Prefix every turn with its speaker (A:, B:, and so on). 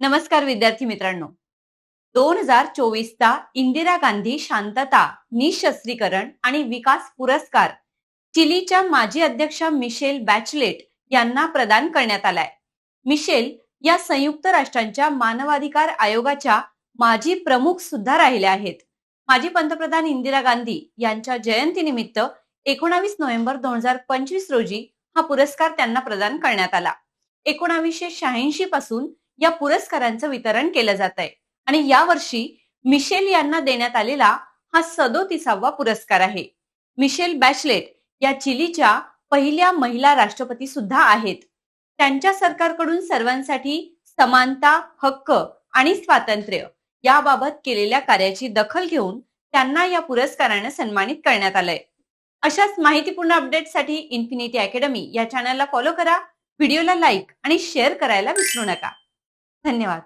A: नमस्कार विद्यार्थी मित्रांनो. दोन हजार चोवीसचा इंदिरा गांधी शांतता निशस्त्रीकरण आणि विकास पुरस्कार चिलीच्या माजी अध्यक्षा मिशेल बॅचलेट यांना प्रदान करण्यात आलाय. मिशेल या संयुक्त राष्ट्रांच्या मानवाधिकार आयोगाच्या माजी प्रमुख सुद्धा राहिल्या आहेत. माजी पंतप्रधान इंदिरा गांधी यांच्या जयंतीनिमित्त एकोणावीस नोव्हेंबर दोन हजार पंचवीस रोजी हा पुरस्कार त्यांना प्रदान करण्यात आला. एकोणावीसशे शहाऐंशी पासून या पुरस्कारांचं वितरण केलं जात आहे. आणि यावर्षी मिशेल यांना देण्यात आलेला हा सदोतीसावा पुरस्कार आहे. मिशेल बॅचलेट या चिलीच्या पहिल्या महिला राष्ट्रपती सुद्धा आहेत. त्यांच्या सरकारकडून सर्वांसाठी समानता हक्क आणि स्वातंत्र्य याबाबत केलेल्या कार्याची दखल घेऊन त्यांना या पुरस्काराने सन्मानित करण्यात आलंय. अशाच माहितीपूर्ण अपडेटसाठी इन्फिनिटी अकॅडमी या चॅनलला फॉलो करा व्हिडिओला लाईक आणि शेअर करायला विसरू नका. धन्यवाद.